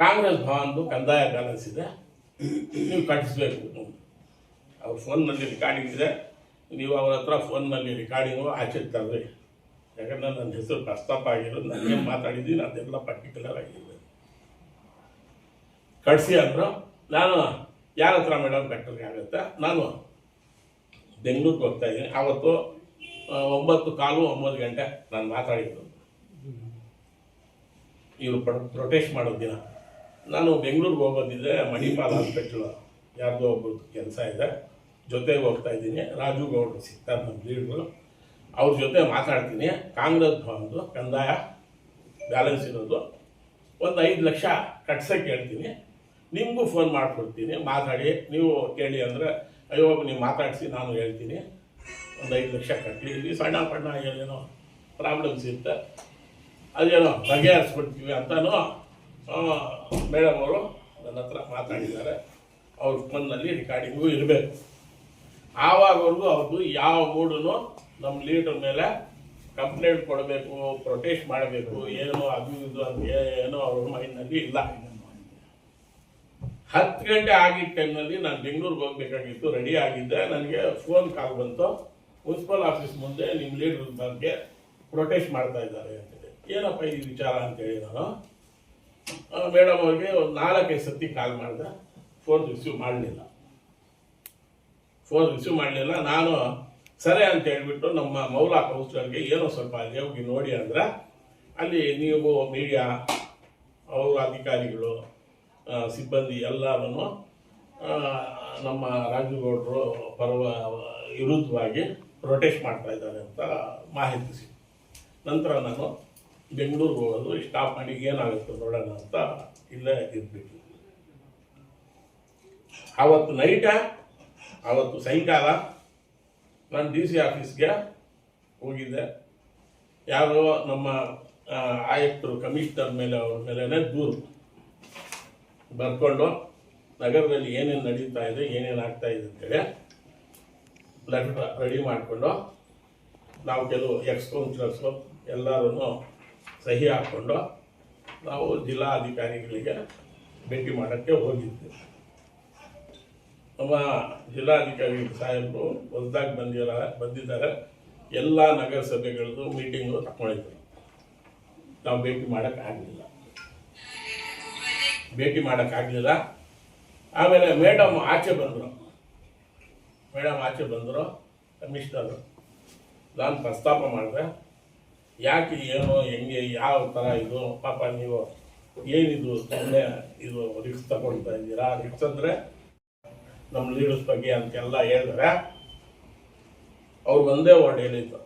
ಕಾಂಗ್ರೆಸ್ ಭವನದು ಕಂದಾಯ ಬ್ಯಾಲೆನ್ಸ್ ಇದೆ. ನೀವು ಕಟ್ಟಿಸ್ಬೇಕು. ಅವ್ರ ಫೋನ್ನಲ್ಲಿ ರೆಕಾರ್ಡಿಂಗ್ ಇದೆ. ನೀವು ಅವ್ರ ಹತ್ರ ಫೋನ್ನಲ್ಲಿ ರೆಕಾರ್ಡಿಂಗು ಆಚೆ ತರ್ರಿ. ಯಾಕಂದ್ರೆ ನನ್ನ ಹೆಸರು ಪ್ರಸ್ತಾಪ ಆಗಿರೋದು, ನಾನು ಏನು ಮಾತಾಡಿದ್ದೀನಿ ಅದೆಲ್ಲ ಪರ್ಟಿಕ್ಯುಲರ್ ಆಗಿದೆ. ಕಟ್ಸಿ ಅಂದರು, ನಾನು ಯಾರ ಹತ್ರ ಮೇಡಮ್ ಕಟ್ಟಲಿಕ್ಕೆ ಆಗುತ್ತೆ? ನಾನು ಬೆಂಗಳೂರಿಗೆ ಹೋಗ್ತಾ ಇದ್ದೀನಿ. ಆವತ್ತು ಒಂಬತ್ತು ಕಾಲು ಒಂಬತ್ತು ಗಂಟೆ ನಾನು ಮಾತಾಡಿದ್ದು. ಇವರು ಪ್ರೊಟೆಸ್ಟ್ ಮಾಡೋ ದಿನ. ನಾನು ಬೆಂಗಳೂರಿಗೆ ಹೋಗೋದಿದ್ರೆ ಮಣಿಪಾಲ್ ಹಾಸ್ಪಿಟ್ಲ್ ಯಾರ್ದೋ ಒಬ್ಬರು ಕೆಲಸ ಇದೆ. ಜೊತೆಗೆ ಹೋಗ್ತಾ ಇದ್ದೀನಿ. ರಾಜು ಗೌಡ್ರು ಸಿಗ್ತಾರೆ ನಮ್ಮ ಲೀಡ್ರು ಅವ್ರ ಜೊತೆ ಮಾತಾಡ್ತೀನಿ. ಕಾಂಗ್ರೆಸ್ ಭವನದು ಕಂದಾಯ ಬ್ಯಾಲೆನ್ಸ್ ಇರೋದು. ಒಂದು ಐದು ಲಕ್ಷ ಕಟ್ಸೋಕ್ಕೆ ಹೇಳ್ತೀನಿ. ನಿಮಗೂ ಫೋನ್ ಮಾಡಿಕೊಡ್ತೀನಿ. ಮಾತಾಡಿ. ನೀವು ಕೇಳಿ ಅಂದರೆ, ಅಯ್ಯೋ, ನೀವು ಮಾತಾಡಿಸಿ, ನಾನು ಹೇಳ್ತೀನಿ. ಒಂದು ಐದು ಲಕ್ಷ ಕಟ್ಟಲಿ ಇಲ್ಲಿ ಸಣ್ಣ ಪಣ್ಣ ಏನೇನೋ ಪ್ರಾಬ್ಲಮ್ಸ್ ಇರುತ್ತೆ. ಅದೇನೋ ಬಗೆಹರಿಸ್ಬಿಡ್ತೀವಿ ಅಂತಲೂ ಮೇಡಮ್ ಅವರು ನನ್ನ ಹತ್ರ ಮಾತಾಡಿದ್ದಾರೆ. ಅವ್ರ ಫೋನ್ನಲ್ಲಿ ರೆಕಾರ್ಡಿಂಗು ಇರಬೇಕು. ಆವಾಗವರೆಗೂ ಅವ್ರದ್ದು ಯಾವ ಮೂಡೂ ನಮ್ಮ ಲೀಡರ್ ಮೇಲೆ ಕಂಪ್ಲೇಂಟ್ ಕೊಡಬೇಕು, ಪ್ರೊಟೆಸ್ಟ್ ಮಾಡಬೇಕು, ಏನು ಅದು ಇದು ಅಂತ ಏನೋ ಅವ್ರ ಮೈಂಡ್ನಲ್ಲಿ ಇಲ್ಲ. ಹತ್ತು ಗಂಟೆ ಆಗಿದ್ದ ಟೈಮ್ನಲ್ಲಿ ನಾನು ಬೆಂಗಳೂರಿಗೆ ಹೋಗ್ಬೇಕಾಗಿತ್ತು, ರೆಡಿ ಆಗಿದ್ದೆ. ನನಗೆ ಫೋನ್ ಕಾಲ್ ಬಂತು. ಮುನ್ಸಿಪಲ್ ಆಫೀಸ್ ಮುಂದೆ ನಿಮ್ಮ ಲೀಡರ್ ಬಗ್ಗೆ ಪ್ರೊಟೆಸ್ಟ್ ಮಾಡ್ತಾ ಇದ್ದಾರೆ ಅಂತೇಳಿ ಏನಪ್ಪ ಈ ವಿಚಾರ ಅಂತೇಳಿ ನಾನು. ಮೇಡಮ್ ಅವ್ರಿಗೆ ಒಂದು ನಾಲ್ಕೈದು ಸತಿ ಕಾಲ್ ಮಾಡಿದೆ. ಫೋನ್ ರಿಸೀವ್ ಮಾಡಲಿಲ್ಲ. ಫೋನ್ ರಿಸೀವ್ ಮಾಡಲಿಲ್ಲ. ನಾನು, ಸರಿ ಅಂತ ಹೇಳ್ಬಿಟ್ಟು ನಮ್ಮ ಮೌಲಾ ಕೌನ್ಸಿಲರ್ಗೆ ಏನೋ ಸ್ವಲ್ಪ ಅಲ್ಲಿ ಹೋಗಿ ನೋಡಿ ಅಂದ್ರೆ, ಅಲ್ಲಿ ನೀವು ಮೀಡಿಯಾ ಅವರ ಅಧಿಕಾರಿಗಳು ಸಿಬ್ಬಂದಿ ಎಲ್ಲರೂ ನಮ್ಮ ರಾಜುಗೌಡರು ಪರವ, ವಿರುದ್ಧವಾಗಿ ಪ್ರೊಟೆಸ್ಟ್ ಮಾಡ್ತಾ ಇದ್ದಾರೆ ಅಂತ ಮಾಹಿತಿ ಸಿಕ್ತು. ನಂತರ ನಾನು ಬೆಂಗಳೂರಿಗೆ ಹೋಗೋದು ಸ್ಟಾಪ್ ಮಾಡಿ ಏನಾಗುತ್ತೆ ನೋಡೋಣ ಅಂತ ಇಲ್ಲೇ ಇದ್ಬಿಟ್ಟು ಆವತ್ತು ನೈಟ ಆವತ್ತು ಸಾಯಂಕಾಲ ನಾನು ಡಿ ಸಿ ಆಫೀಸ್ಗೆ ಹೋಗಿದ್ದೆ. ಯಾರೋ ನಮ್ಮ ಆಯುಕ್ತರು ಕಮಿಷನರ್ ಮೇಲೆ ಅವ್ರ ಮೇಲೆ ದೂರು ಬರ್ಕೊಂಡು, ನಗರದಲ್ಲಿ ಏನೇನು ನಡೀತಾ ಇದೆ, ಏನೇನು ಆಗ್ತಾ ಇದೆ ಅಂತೇಳಿ ಲೆಟರ್ ರೆಡಿ ಮಾಡಿಕೊಂಡು, ನಾವು ಕೆಲವು ಎಕ್ಸ್ ಕೌನ್ಸಿಲರ್ಸು ಎಲ್ಲರೂ ಸಹಿ ಹಾಕ್ಕೊಂಡು ನಾವು ಜಿಲ್ಲಾಧಿಕಾರಿಗಳಿಗೆ ಭೇಟಿ ಮಾಡೋಕ್ಕೆ ಹೋಗಿದ್ದೆ ನಮ್ಮ ಜಿಲ್ಲಾಧಿಕಾರಿ ಸಾಹೇಬರು ಹೊಸದಾಗಿ ಬಂದಿರ, ಬಂದಿದ್ದಾರೆ. ಎಲ್ಲ ನಗರಸಭೆಗಳದ್ದು ಮೀಟಿಂಗು ತಗೊಂಡಿದ್ರು ನಾವು ಭೇಟಿ ಮಾಡೋಕ್ಕಾಗಲಿಲ್ಲ ಭೇಟಿ ಮಾಡೋಕ್ಕಾಗಲಿಲ್ಲ ಆಮೇಲೆ ಮೇಡಮ್ ಆಚೆ ಬಂದರು. ಮೇಡಮ್ ಆಚೆ ಬಂದರು. ಕಮಿಷನರು. ನಾನು ಪ್ರಸ್ತಾಪ ಮಾಡಿದೆ. ಯಾಕೆ ಏನು ಹೆಂಗೆ ಯಾವ ಥರ ಇದು, ಪಾಪ ನೀವು ಏನಿದು ಸುಮ್ಮನೆ ಇದು ರಿಕ್ಸ್ ತಗೊಳ್ತಾ ಇದ್ದೀರಾ? ರಿಕ್ಸ್ ಅಂದರೆ ನಮ್ಮ ಲೀಡರ್ಸ್ ಬಗ್ಗೆ ಅಂತೆಲ್ಲ ಹೇಳಿದ್ರೆ ಅವ್ರು ಒಂದೇ ವರ್ಡ್ ಹೇಳಿದ್ದು.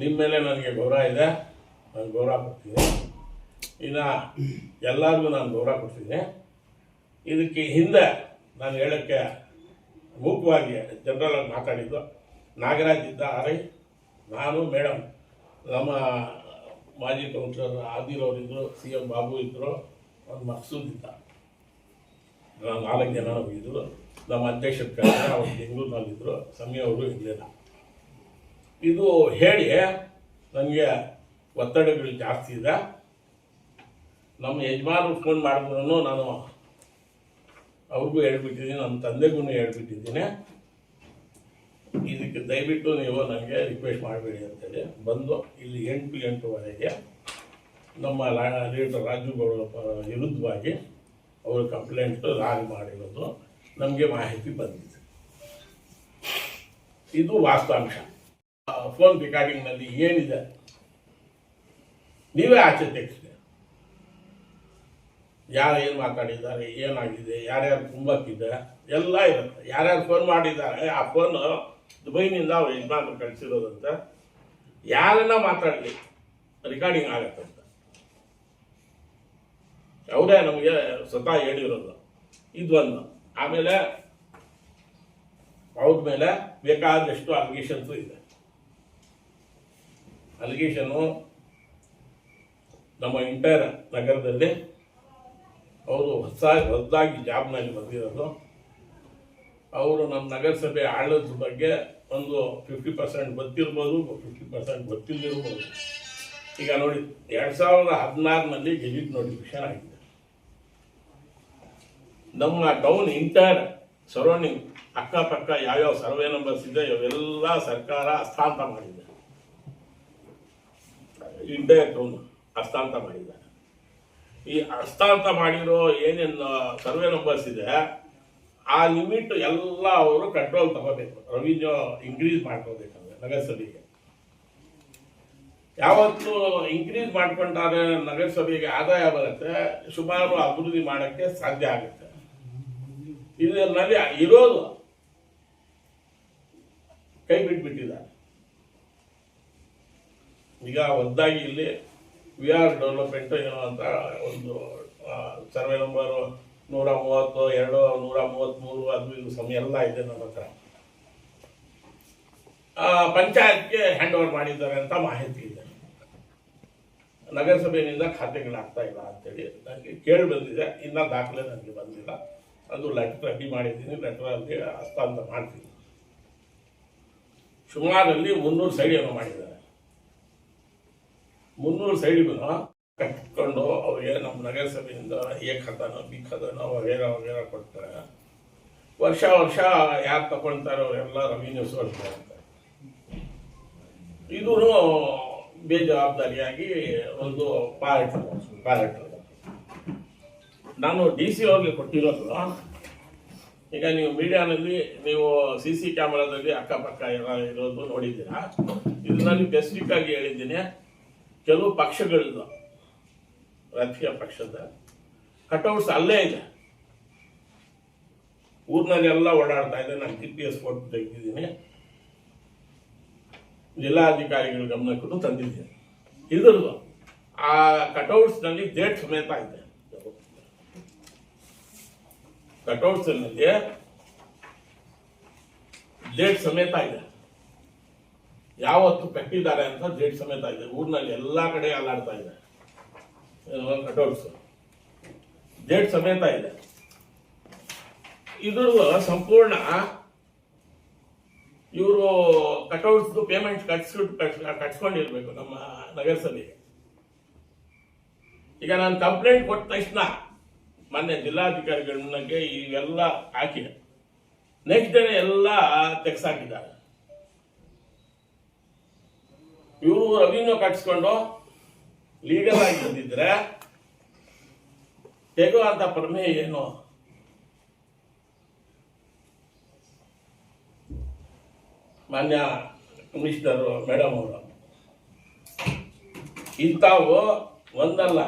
ನಿಮ್ಮ ಮೇಲೆ ನನಗೆ ಗೌರವ ಇದೆ, ನಾನು ಗೌರವ ಕೊಡ್ತೀನಿ. ಇನ್ನು ಎಲ್ಲರಿಗೂ ನಾನು ಗೌರವ ಕೊಡ್ತೀನಿ. ಇದಕ್ಕೆ ಹಿಂದೆ ನಾನು ಹೇಳೋಕ್ಕೆ ಮುಖ್ಯವಾಗಿ ಜನರಲ್ ಮಾತಾಡಿದ್ದು ನಾಗರಾಜ್ ಇದ್ದ ಆರೈ ನಾನು, ಮೇಡಮ್, ನಮ್ಮ ಮಾಜಿ ಕೌನ್ಸಿಲರ್ ಆದಿಲ್ ಅವರಿದ್ದರು ಸಿ ಎಂ ಬಾಬು ಇದ್ದರು ಒಂದು ಮಕ್ಸೂದ್ ಇದ್ದ ನಾಲ್ಕು ಜನ ಇದ್ದರು ನಮ್ಮ ಅಧ್ಯಕ್ಷರ ಕಡೆ ಅವ್ರು ಬೆಂಗಳೂರಿನಲ್ಲಿದ್ದರು ಸಮಯ ಅವರು ಇರಲಿಲ್ಲ. ಇದು ಹೇಳಿ ನನಗೆ ಒತ್ತಡಗಳು ಜಾಸ್ತಿ ಇದೆ. ನಮ್ಮ ಯಜಮಾನರು ಫೋನ್ ಮಾಡಿದ್ರು ನಾನು ಅವ್ರಿಗೂ ಹೇಳ್ಬಿಟ್ಟಿದ್ದೀನಿ, ನಮ್ಮ ತಂದೆಗೂ ಹೇಳ್ಬಿಟ್ಟಿದ್ದೀನಿ. ಇದಕ್ಕೆ ದಯವಿಟ್ಟು ನೀವು ನನಗೆ ರಿಕ್ವೆಸ್ಟ್ ಮಾಡಬೇಡಿ ಅಂತೇಳಿ ಬಂದು ಇಲ್ಲಿ ಎಂಟು ಎಂಟುವರೆಗೆ ನಮ್ಮ ಲೀಡರ್ ರಾಜು ಗೌಡ ವಿರುದ್ಧವಾಗಿ ಅವರು ಕಂಪ್ಲೇಂಟ್ ಲಾಗ್ ಮಾಡಿರೋದು ನಮಗೆ ಮಾಹಿತಿ ಬಂದಿದೆ. ಇದು ವಾಸ್ತವಾಂಶ. ಫೋನ್ ರೆಕಾರ್ಡಿಂಗ್ನಲ್ಲಿ ಏನಿದೆ? ನೀವೇ ಆಚೆ ತೆಗೆಸಿದೆ ಯಾರು ಏನು ಮಾತಾಡಿದ್ದಾರೆ, ಏನಾಗಿದೆ, ಯಾರ್ಯಾರು ತುಂಬಕ್ಕಿದೆ ಎಲ್ಲ ಇರುತ್ತೆ. ಯಾರ್ಯಾರು ಫೋನ್ ಮಾಡಿದ್ದಾರೆ, ಆ ಫೋನ್ ದುಬೈನಿಂದ ಅವ್ರ ಯಜಮಾನ್ರು ಕಳಿಸಿರೋದಂತ, ಯಾರನ್ನ ಮಾತಾಡಲಿ? ರೆಕಾರ್ಡಿಂಗ್ ಆಗತ್ತಂತ ಅವರೇ ನಮಗೆ ಸ್ವತಃ ಹೇಳಿರೋದು. ಇದೊಂದು ಆಮೇಲೆ, ಅವ್ರ ಮೇಲೆ ಬೇಕಾದಷ್ಟು ಅಲಿಗೇಷನ್ಸು ಇದೆ. ಅಲಿಗೇಷನ್ನು ನಮ್ಮ ಇಂಟೈರ್ ನಗರದಲ್ಲಿ, ಅವರು ಹೊಸ, ಹೊಸದಾಗಿ ಜಾಬ್ನಲ್ಲಿ ಬಂದಿರೋದು. ಅವರು ನಮ್ಮ ನಗರಸಭೆ ಆಳದ ಬಗ್ಗೆ ಒಂದು ಫಿಫ್ಟಿ ಪರ್ಸೆಂಟ್ ಗೊತ್ತಿರ್ಬೋದು ಫಿಫ್ಟಿ ಪರ್ಸೆಂಟ್ ಗೊತ್ತಿಲ್ಲದಿರ್ಬೋದು ಈಗ ನೋಡಿ, ಎರಡು ಸಾವಿರದ ಹದಿನಾರನಲ್ಲಿ ಗೆಜಿಟ್ ನೋಟಿಫಿಕೇಶನ್ ಆಗಿದೆ. ನಮ್ಮ ಟೌನ್ ಇಂಟರ್ ಸರೌಂಡಿಂಗ್ ಅಕ್ಕಪಕ್ಕ ಯಾವ್ಯಾವ ಸರ್ವೆ ನಂಬರ್ಸ್ ಇದೆ, ಇವೆಲ್ಲ ಸರ್ಕಾರ ಹಸ್ತಾಂತರ ಮಾಡಿದೆ. ಇಂಟೈರ್ ಟೌನ್ ಹಸ್ತಾಂತರ ಮಾಡಿದ್ದಾರೆ. ಈ ಹಸ್ತಾಂತರ ಮಾಡಿರೋ ಏನೇನು ಸರ್ವೆ ನಂಬರ್ಸ್ ಇದೆ ಆ ಲಿಮಿಟ್ ಎಲ್ಲ ಅವರು ಕಂಟ್ರೋಲ್ ತಗೋಬೇಕು. ರೆವಿನ್ಯೂ ಇನ್ಕ್ರೀಸ್ ಮಾಡ್ಕೋಬೇಕಂದ್ರೆ, ನಗರಸಭೆಗೆ. ಯಾವತ್ತು ಇನ್ಕ್ರೀಸ್ ಮಾಡ್ಕೊಂಡಾಗ ನಗರಸಭೆಗೆ ಆದಾಯ ಬರುತ್ತೆ, ಸುಮಾರು ಅಭಿವೃದ್ಧಿ ಮಾಡಕ್ಕೆ ಸಾಧ್ಯ ಆಗುತ್ತೆ. ಇದರಲ್ಲಿ ಇರೋದು ಕೈ ಬಿಟ್ಬಿಟ್ಟಿದ್ದಾರೆ. ಈಗ ಒಂದಾಗಿ ಇಲ್ಲಿ ವಿ ಆರ್ ಡೆವಲಪ್ಮೆಂಟ್ ಏನೋ ಅಂತ ಒಂದು ಸರ್ವೆ ನಂಬರ್ ನೂರ ಮೂವತ್ತು ಎರಡು ನೂರ ಮೂವತ್ತ್ಮೂರು ಅದು ಇದು ಸಮಯ ಎಲ್ಲ ಇದೆ ನನ್ನ ಹತ್ರ. ಪಂಚಾಯತ್ಗೆ ಹ್ಯಾಂಡ್ ಓವರ್ ಮಾಡಿದ್ದಾರೆ ಅಂತ ಮಾಹಿತಿ ಇದೆ. ನಗರಸಭೆಯಿಂದ ಖಾತೆಗಳಾಗ್ತಾ ಇಲ್ಲ ಅಂತೇಳಿ ನನಗೆ ಕೇಳಿ ಬಂದಿದೆ. ಇನ್ನ ದಾಖಲೆ ನನಗೆ ಬಂದಿಲ್ಲ. ಅದು ಲೆಟರ್ ರೆಡಿ ಮಾಡಿದ್ದೀನಿ. ಲೆಟ್ರಲ್ಲಿ ಹಸ್ತಾಂತರ ಮಾಡ್ತೀನಿ. ಸುಮಾರಲ್ಲಿ ಮುನ್ನೂರು ಸೈಡಿಯನ್ನು ಮಾಡಿದ್ದಾರೆ. ಮುನ್ನೂರು ಸೈಡಿಗೂ ಕಟ್ಕೊಂಡು ಅವ್ರಿಗೆ ನಮ್ಮ ನಗರಸಭೆಯಿಂದ ಎ ಖಾತಾನೋ ಬಿ ಖಾತಾನೋ ವಗೇರ ವಗೇರ ಕೊಡ್ತಾರೆ ವರ್ಷ ವರ್ಷ ಯಾರು ತಗೊಳ್ತಾರೆ ಅವರೆಲ್ಲ ರೆವಿನ್ಯೂ ಸೋರ್ಸ್ ಮಾಡ್ತಾರೆ ಇದು ಬೇಜವಾಬ್ದಾರಿಯಾಗಿ ಒಂದು ಪಾರ್ಟ್ ಪಾರ್ಟ್. ನಾನು ಡಿ ಸಿ ಅವ್ರಿಗೆ ಕೊಟ್ಟಿರೋದು. ಈಗ ನೀವು ಮೀಡಿಯಾನಲ್ಲಿ ನೀವು ಸಿ ಸಿ ಕ್ಯಾಮರಾದಲ್ಲಿ ಅಕ್ಕಪಕ್ಕ ಇರೋದು ನೋಡಿದ್ದೀರಾ? ಇದರಲ್ಲಿ ಸ್ಪೆಸಿಫಿಕ್ ಆಗಿ ಹೇಳಿದ್ದೀನಿ. ಕೆಲವು ಪಕ್ಷಗಳದ್ದು ರಾಜಕೀಯ ಪಕ್ಷದ ಕಟೌಟ್ಸ್ ಅಲ್ಲೇ ಇದೆ. ಊರಿನಲ್ಲೆಲ್ಲ ಓಡಾಡ್ತಾ ಇದೆ. ನಾನು ಜಿ ಪಿ ಎಸ್ ಕೊಟ್ಟು ತೆಗೆದಿದ್ದೀನಿ. ಜಿಲ್ಲಾಧಿಕಾರಿಗಳ ಗಮನಕ್ಕೂ ತಂದಿದ್ದೀನಿ. ಇದ್ರದ್ದು ಆ ಕಟೌಟ್ಸ್ನಲ್ಲಿ ಡೇಟ್ ಸಮೇತ ಇದೆ. ಕಟೌಟ್ಸ್ನಲ್ಲಿ ಡೇಟ್ ಸಮೇತ ಇದೆ. ಯಾವತ್ತು ಕಟ್ಟಿದ್ದಾರೆ ಅಂತ ಡೇಟ್ ಸಮೇತ ಇದೆ. ಊರಿನಲ್ಲಿ ಎಲ್ಲ ಕಡೆ ಅಲ್ಲಾಡ್ತಾ ಇದೆ. ಕಟೌಟ್ಸ್ ಡೇಟ್ ಸಮೇತ ಇದೆ. ಇದ್ರದ್ದು ಸಂಪೂರ್ಣ ಇವರು ಕಟೌಟ್ಸ್ ಪೇಮೆಂಟ್ ಕಟ್ಸ್ಬಿಟ್ಟು ಕಟ್ಸ್ಕೊಂಡಿರ್ಬೇಕು ನಮ್ಮ ನಗರಸಭೆಗೆ. ಈಗ ನಾನು ಕಂಪ್ಲೇಂಟ್ ಕೊಟ್ಟ ತಕ್ಷಣ ಮೊನ್ನೆ ಜಿಲ್ಲಾಧಿಕಾರಿಗಳಿಗೆ ಇವೆಲ್ಲ ಹಾಕಿ ನೆಕ್ಸ್ಟ್ ಡೇ ಎಲ್ಲ ತೆಗ್ಸಾಕಿದ್ದಾರೆ ಇವರು ರೆವಿನ್ಯೂ ಕಟ್ಸ್ಕೊಂಡು ಲೀಗಲ್ ಆಗಿ ಬಂದಿದ್ರೆ ಅಂತ ಪ್ರಮೇಯ ಏನು? ಮಾನ್ಯ ಕಮಿಷನರ್ ಮೇಡಮ್ ಅವರು. ಇಂಥವು ಒಂದಲ್ಲ.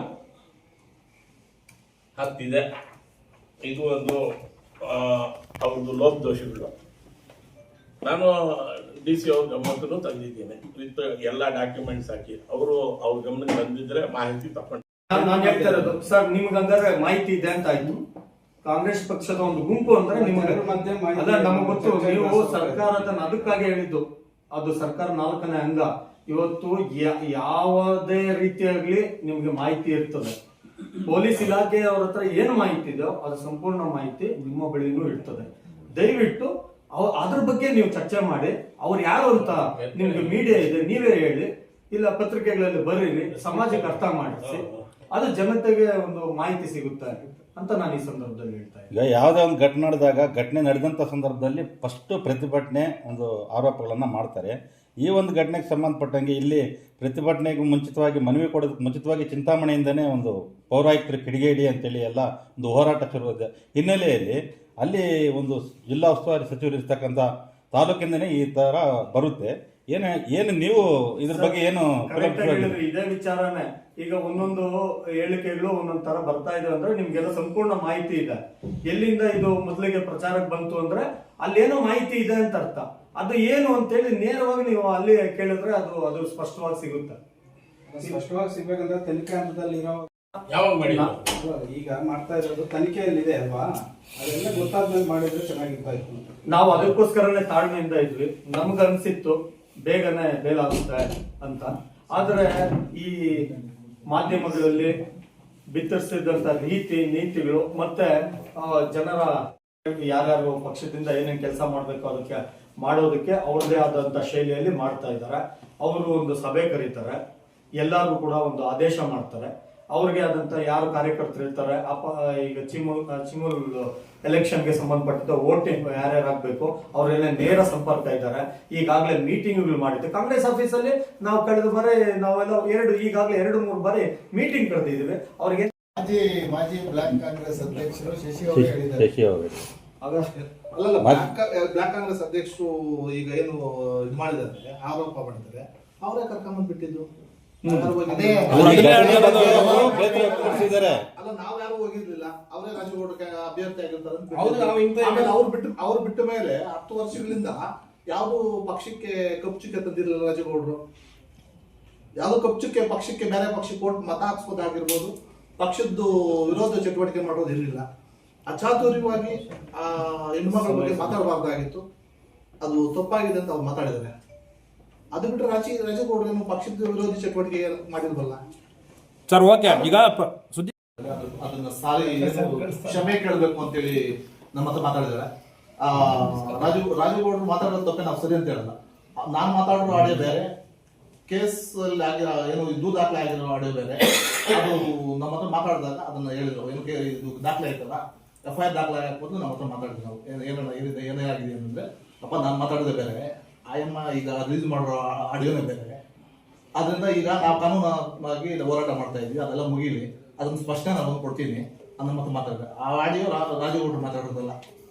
ಹತ್ತಿದೆ. ಇದು ಒಂದು ಅವ್ರದ್ದು ಲೋಪದೋಷಗಳು. ನಾನು ಡಿ ಸಿ ಅವ್ರ ಗಮನಕ್ಕೂ ತಂದಿದ್ದೀನಿ. ವಿತ್ ಎಲ್ಲ ಡಾಕ್ಯುಮೆಂಟ್ಸ್ ಹಾಕಿ. ಅವರು ಅವ್ರ ಗಮನಕ್ಕೆ ಬಂದಿದ್ರೆ ಮಾಹಿತಿ ತಕೊಂಡು ನಾನು ಹೇಳ್ತಾ ಇರೋದು ಸರ್ ನಿಮ್ಗೆ ಹಂಗಾದ್ರೆ ಮಾಹಿತಿ ಇದೆ ಅಂತ ಆಯ್ತು. ಕಾಂಗ್ರೆಸ್ ಪಕ್ಷದ ಒಂದು ಗುಂಪು ಅಂದ್ರೆ ನಿಮಗೆ ನಮಗೆ ಗೊತ್ತು ನೀವು ಸರ್ಕಾರ ಸರ್ಕಾರದ ಅದಕ್ಕಾಗಿ ಹೇಳಿದ್ದು. ಅದು ಸರ್ಕಾರ ನಾಲ್ಕನೇ ಅಂಗ. ಇವತ್ತು ಯಾವುದೇ ರೀತಿಯಾಗ್ಲಿ ನಿಮ್ಗೆ ಮಾಹಿತಿ ಇರ್ತದೆ. ಪೊಲೀಸ್ ಇಲಾಖೆಯವ್ರ ಹತ್ರ ಏನು ಮಾಹಿತಿ ಇದೆಯೋ ಅದು ಸಂಪೂರ್ಣ ಮಾಹಿತಿ ನಿಮ್ಮ ಬಳಿನೂ ಇರ್ತದೆ. ದಯವಿಟ್ಟು ಅದ್ರ ಬಗ್ಗೆ ನೀವು ಚರ್ಚೆ ಮಾಡಿ. ಅವ್ರು ಯಾರು ಅಂತ ನಿಮ್ಗೆ ಮೀಡಿಯಾ ಇದೆ, ನೀವೇ ಹೇಳಿ. ಇಲ್ಲ ಪತ್ರಿಕೆಗಳಲ್ಲಿ ಬರೀರಿ, ಸಮಾಜಕ್ಕೆ ಅರ್ಥ ಮಾಡಿಸಿ. ಅದು ಜನತೆಗೆ ಒಂದು ಮಾಹಿತಿ ಸಿಗುತ್ತೆ ಅಂತ ನಾನು ಈ ಸಂದರ್ಭದಲ್ಲಿ ಹೇಳ್ತಾ ಇದ್ದೆ ಯಾವುದೇ ಒಂದು ಘಟನೆ ನಡೆದಾಗ, ಘಟನೆ ನಡೆದಂಥ ಸಂದರ್ಭದಲ್ಲಿ ಫಸ್ಟ್ ಪ್ರತಿಭಟನೆ ಒಂದು ಆರೋಪಗಳನ್ನು ಮಾಡ್ತಾರೆ. ಈ ಒಂದು ಘಟನೆಗೆ ಸಂಬಂಧಪಟ್ಟಂಗೆ ಇಲ್ಲಿ ಪ್ರತಿಭಟನೆಗೂ ಮುಂಚಿತವಾಗಿ ಮನವಿ ಕೊಡೋದಕ್ಕೆ ಮುಂಚಿತವಾಗಿ ಚಿಂತಾಮಣಿಯಿಂದನೇ ಒಂದು ಪೌರಾಯುಕ್ತರು ಕಿಡಿಗೇಡಿ ಅಂತೇಳಿ ಎಲ್ಲ ಒಂದು ಹೋರಾಟ ಶುರುವಾದ ಹಿನ್ನೆಲೆಯಲ್ಲಿ ಅಲ್ಲಿ ಒಂದು ಜಿಲ್ಲಾ ಉಸ್ತುವಾರಿ ಸಚಿವರು ಇರ್ತಕ್ಕಂಥ ತಾಲೂಕಿಂದನೇ ಈ ಥರ ಬರುತ್ತೆ. ಏನು ಏನು ನೀವು ಇದ್ರ ಬಗ್ಗೆ ಏನು ಇದೇ ವಿಚಾರನೇ. ಈಗ ಒಂದೊಂದು ಹೇಳಿಕೆಗಳು ಒಂದೊಂದ್ ತರ ಬರ್ತಾ ಇದೆ ಅಂದ್ರೆ ನಿಮ್ಗೆಲ್ಲ ಸಂಪೂರ್ಣ ಮಾಹಿತಿ ಇದೆ. ಎಲ್ಲಿಂದ ಇದು ಮೊದಲಿಗೆ ಪ್ರಚಾರಕ್ಕೆ ಬಂತು ಅಂದ್ರೆ ಅಲ್ಲೇನೋ ಮಾಹಿತಿ ಇದೆ ಅಂತ ಅರ್ಥ. ಅದು ಏನು ಅಂತೇಳಿ ನೇರವಾಗಿ ನೀವು ಅಲ್ಲಿ ಕೇಳಿದ್ರೆ ಅದು ಅದು ಸ್ಪಷ್ಟವಾಗಿ ಸಿಗುತ್ತೆ. ಸ್ಪಷ್ಟವಾಗಿ ಸಿಗ್ಬೇಕಂದ್ರೆ ತನಿಖೆ ಹಂತದಲ್ಲಿ ಇರೋ ಯಾವಾಗ ಮಾಡಿ ಈಗ ಮಾಡ್ತಾ ಇರೋದು ತನಿಖೆಯಲ್ಲಿದೆ ಅಲ್ವಾ? ಅದೆಲ್ಲ ಗೊತ್ತಾದ್ಮೇಲೆ ಮಾಡಿದ್ರೆ ಚೆನ್ನಾಗಿರ್ತಾ ಇತ್ತು ನಾವು ಅದಕ್ಕೋಸ್ಕರನೇ ತಾಳ್ಮೆಯಿಂದ ಇದ್ವಿ. ನಮ್ಗನ್ಸಿತ್ತು ಬೇಗನೆ ಬೇಲಾಗುತ್ತೆ ಅಂತ. ಆದರೆ ಈ ಮಾಧ್ಯಮಗಳಲ್ಲಿ ಬಿತ್ತರಿಸಿದಂತ ರೀತಿ ನೀತಿಗಳು ಮತ್ತೆ ಆ, ಜನರ ಯಾರ್ಯಾರು ಪಕ್ಷದಿಂದ ಏನೇನ್ ಕೆಲಸ ಮಾಡ್ಬೇಕು ಅದಕ್ಕೆ ಮಾಡೋದಕ್ಕೆ ಅವ್ರದೇ ಆದಂತ ಶೈಲಿಯಲ್ಲಿ ಮಾಡ್ತಾ ಇದ್ದಾರೆ. ಅವರು ಒಂದು ಸಭೆ ಕರೀತಾರೆ. ಎಲ್ಲರೂ ಕೂಡ ಒಂದು ಆದೇಶ ಮಾಡ್ತಾರೆ. ಅವ್ರಿಗೆ ಆದಂತ ಯಾರು ಕಾರ್ಯಕರ್ತರು ಇರ್ತಾರೆ ಅಪ್ಪ ಈಗ ಚಿಮುಲ್ ಚಿಮುಲ್ ಎಲೆಕ್ಷನ್ಗೆ ಸಂಬಂಧಪಟ್ಟಿದ್ದ ವೋಟಿಂಗ್ ಯಾರ್ಯಾರು ಆಗ್ಬೇಕು ಅವರೆಲ್ಲ ನೇರ ಸಂಪರ್ಕ ಇದ್ದಾರೆ. ಈಗಾಗಲೇ ಮೀಟಿಂಗ್ಗಳು ಮಾಡಿದ್ದು. ಕಾಂಗ್ರೆಸ್ ಆಫೀಸಲ್ಲಿ ನಾವು ಕಳೆದ ಬಾರಿ ನಾವೆಲ್ಲ ಎರಡು, ಈಗಾಗಲೇ ಎರಡು, ಮೂರು ಬಾರಿ ಮೀಟಿಂಗ್ ಕರೆದಿದ್ದೀವಿ. ಅವ್ರಿಗೆ ಮಾಜಿ ಮಾಜಿ ಬ್ಲಾಕ್ ಕಾಂಗ್ರೆಸ್ ಅಧ್ಯಕ್ಷರು ಶಶಿ ಅವರು ಹೇಳಿದ್ದಾರೆ. ಶಶಿ ಅವರು. ಅಲ್ಲಲ್ಲ ಬ್ಲಾಕ್ ಬ್ಲಾಕ್ ಕಾಂಗ್ರೆಸ್ ಅಧ್ಯಕ್ಷರು ಈಗ ಏನು ಇದು ಮಾಡಿದ್ದಾರೆ ಆರೋಪ ಮಾಡಿದ್ದಾರೆ ಅವರೇ ಬಿಟ್ಟಿದ್ದು. ಅಲ್ಲ ನಾವ್ ಯಾರು ಹೋಗಿರ್ಲಿಲ್ಲ? ಅವರೇ ರಾಜಗೌಡ ಅಭ್ಯರ್ಥಿ ಆಗಿರ್ತಾರೆ ಅವ್ರು ಬಿಟ್ಟು ಅವ್ರು ಬಿಟ್ಟ ಮೇಲೆ ಹತ್ತು ವರ್ಷಗಳಿಂದ ಯಾವ್ದು ಪಕ್ಷಕ್ಕೆ ಕಪ್ಚುಕ್ಕೆ ತಂದಿರಲಿಲ್ಲ ರಾಜಗೌಡರು ಯಾವ್ದು ಕಪ್ಚಕ್ಕೆ ಪಕ್ಷಕ್ಕೆ ಬೇರೆ ಪಕ್ಷಕ್ಕೆ ಕೋಟ್ ಮತ ಹಾಕ್ಸ್ಬೋದಾಗಿರ್ಬೋದು. ಪಕ್ಷದ್ದು ವಿರೋಧ ಚಟುವಟಿಕೆ ಮಾಡೋದು ಇರಲಿಲ್ಲ. ಅಚಾತುರ್ಯವಾಗಿ ಆ ಹೆಣ್ಮಕ್ಳ ಬಗ್ಗೆ ಮಾತಾಡಬಾರ್ದಾಗಿತ್ತು. ಅದು ತಪ್ಪಾಗಿದೆ ಅಂತ ಅವ್ರು ಮಾತಾಡಿದ್ದಾರೆ. ಅದು ಬಿಟ್ಟು ರಾಜಿ ನಿಮ್ಮ ಪಕ್ಷದ ವಿರೋಧಿ ಚಟುವಟಿಕೆ ಮಾಡಿರ್ಬಲ್ಲ ಸರ್ ಓಕೆ. ಈಗ ಸುದ್ದಿ ಅದು- ಅದನ್ನ ಸಾರಿ ಕ್ಷಮೆ ಕೇಳಬೇಕು ಅಂತೇಳಿ ನಮ್ಮ ಹತ್ರ ಮಾತಾಡಿದ್ದಾರೆ. ಆ, ರಾಜು ರಾಜುಗೌಡರು ಮಾತಾಡೋದು ತಪ್ಪೇ ನಾವು ಸರಿ ಅಂತ ಹೇಳಲ್ಲ. ನಾನು ಮಾತಾಡೋ ಆಡಿಯೋ ಬೇರೆ. ಕೇಸ್ ಅಲ್ಲಿ ಆಗಿರೋ ಏನು ಇದು ದಾಖಲೆ ಆಗಿರೋ ಆಡಿಯೋ ಬೇರೆ. ಅದು ನಮ್ಮ ಹತ್ರ ಮಾತಾಡಿದಾಗ ಅದನ್ನ ಹೇಳಿದ್ರು. ಏನು ಕೇ- ಇದು ದಾಖಲೆ ಆಯ್ತಲ್ಲ? ಎಫ್ ಐ ಆರ್ ದಾಖಲೆ ಹಾಕ್ಬೋದು ನಮ್ಮ ಹತ್ರ ಮಾತಾಡಿದ್ವಿ ನಾವು ಏನ್- ಏನಿದೆ, ಏನೇ ಆಗಿದೆ ಅಂದ್ರೆ ಅಪ್ಪ, ನಾನು ಮಾತಾಡಿದೆ ಬೇರೆ. ಆಯಮ್ಮ ಈಗ ರಿಲೀಸ್ ಮಾಡಿರೋ ಆಡಿಯೋನೇ ಬೇರೆ. ಅದರಿಂದ ಈಗ ನಾವು ಕಾನೂನಾಗಿ ಹೋರಾಟ ಮಾಡ್ತಾ ಇದ್ವಿ. ಅದೆಲ್ಲ ಮುಗೀಲಿ. ಅದನ್ನ ಸ್ಪಷ್ಟನೆ ನಾನು ಕೊಡ್ತೀನಿ. ಅನ್ನೋ ಮತ್ತೆ ಮಾತಾಡಿದೆ ಆ ಆಡಿಯೋ ರಾಜೇಗೌಡರು ಮಾತಾಡೋದಲ್ಲ.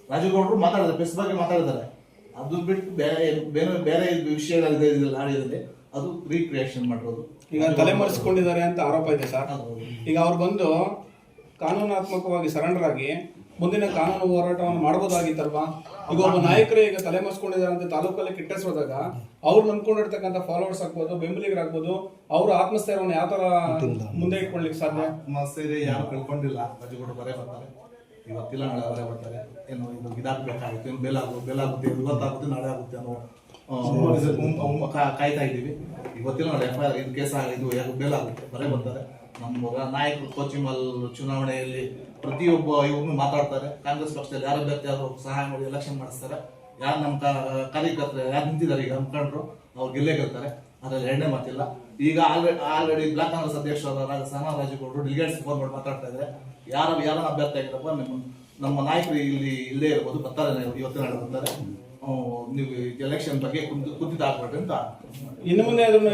ರಾಜೇಗೌಡರು ಮಾತಾಡಿದ್ರೆ ಪ್ರೆಸ್ ಬಗ್ಗೆ ಮಾತಾಡಿದ್ದಾರೆ. ಅದು ಬಿಟ್ಟು ಬೇರೆ ಬೇರೆ ಬೇರೆ ವಿಷಯಗಳಿದೆ ಆಡಿಯೋದಲ್ಲಿ ಅದು ರೀಕ್ರಿಯೇಷನ್ ಮಾಡಿರೋದು ಈಗ ತಲೆಮರೆಸಿಕೊಂಡಿದ್ದಾರೆ ಅಂತ ಆರೋಪ ಇದೆ ಸರ್. ಈಗ ಅವ್ರು ಬಂದು ಕಾನೂನಾತ್ಮಕವಾಗಿ ಸರೆಂಡರ್ ಆಗಿ ಮುಂದಿನ ಕಾನೂನು ಹೋರಾಟವನ್ನು ಮಾಡಬಹುದಾಗಿತ್ತಲ್ವಾ ಈಗ ಒಬ್ಬ ನಾಯಕರು ಈಗ ತಲೆಮರೆಸ್ಕೊಂಡಿದ್ದಾರೆ ಅಂತ ತಾಲೂಕಲ್ಲಿ ಕಿಟ್ಟಿಸೋದಾಗ ಅವ್ರು ನಂಬ್ಕೊಂಡಿರ್ತಕ್ಕಂಥ ಫಾಲೋವರ್ಸ್ ಆಗ್ಬೋದು ಬೆಂಬಲಿಗರಾಗ್ಬೋದು ಅವ್ರ ಆತ್ಮಸ್ಥೈರ್ಯವನ್ನು ಯಾವ ತರ ಮುಂದೆ ಇಟ್ಕೊಳ್ಳಿಕ್ಕೆ ಸಾಧ್ಯ? ಸಮಸ್ಯೆ ಯಾರು ಕಳ್ಕೊಂಡಿಲ್ಲ ರಾಜಗೌಡರು ಬರೇ ಬರ್ತಾರೆ. ಇವತ್ತಿಲ್ಲ ನಾಳೆ ಬರೇ ಬರ್ತಾರೆ. ಏನು ಇದು ಇದಾಗಬೇಕಾಗುತ್ತೆ ಏನು ಬೆಲ್ಲ ಆಗುತ್ತೆ ಇವತ್ತಾಗುತ್ತೆ ನಾಳೆ ಆಗುತ್ತೆ ಅನ್ನೋ ಕಾಯ್ತಾ ಇದ್ದೀವಿ. ಇವತ್ತಿಲ್ಲ ನೋಡಿ ಎಫ್ ಐ ಆರ್ ಇದು ಕೇಸ್ ಇದು ಯಾರು ಬೇಲಾಗುತ್ತೆ ಬರೇ ಬರ್ತಾರೆ ನಮ್ಮ ನಾಯಕರು ಕೋಚಿಮಲ್ ಚುನಾವಣೆಯಲ್ಲಿ ಪ್ರತಿಯೊಬ್ಬ ಇವ್ರು ಮಾತಾಡ್ತಾರೆ. ಕಾಂಗ್ರೆಸ್ ಪಕ್ಷದಲ್ಲಿ ಯಾರು ಅಭ್ಯರ್ಥಿ ಯಾರು ಸಹಾಯ ಮಾಡಿ ಎಲೆಕ್ಷನ್ ಮಾಡಿಸ್ತಾರೆ. ಯಾರು ನಮ್ಮ ಕಾ- ಕಾರ್ಯಕರ್ತರು ಯಾರು ನಿಂತಿದ್ದಾರೆ ಈಗ ಮುಖಂಡರು ಅವ್ರು ಗೆಲ್ಲೇ ಗೆಲ್ತಾರೆ. ಅದ್ರಲ್ಲಿ ಎರಡನೇ ಮಾತಿಲ್ಲ. ಈಗ ಆಲ್ರೆಡಿ ಆಲ್ರೆಡಿ ಬ್ಲಾಕ್ ಕಾಂಗ್ರೆಸ್ ಅಧ್ಯಕ್ಷರಾದ ಸನಾ ರಾಜಗೌಡರು ಡಿಲಿಗೇಟ್ಸ್ ಫೋನ್ ಮಾಡಿ ಮಾತಾಡ್ತಾ ಇದ್ದಾರೆ. ಯಾರು ಯಾರನ್ನ ಅಭ್ಯರ್ಥಿ ಆಗಿರಪ್ಪ? ನಿಮ್ಮ ನಮ್ಮ ನಾಯಕರು ಇಲ್ಲಿ ಇಲ್ಲೇ ಇರ್ಬೋದು ಬರ್ತಾರೆ ಇವತ್ತಿನ ಬರ್ತಾರೆ. ನೀವು ಎಲೆಕ್ಷನ್ ಬಗ್ಗೆ ಕುಂತು ಅಂತ ಇನ್ನು ಮುಂದೆ ಅದನ್ನು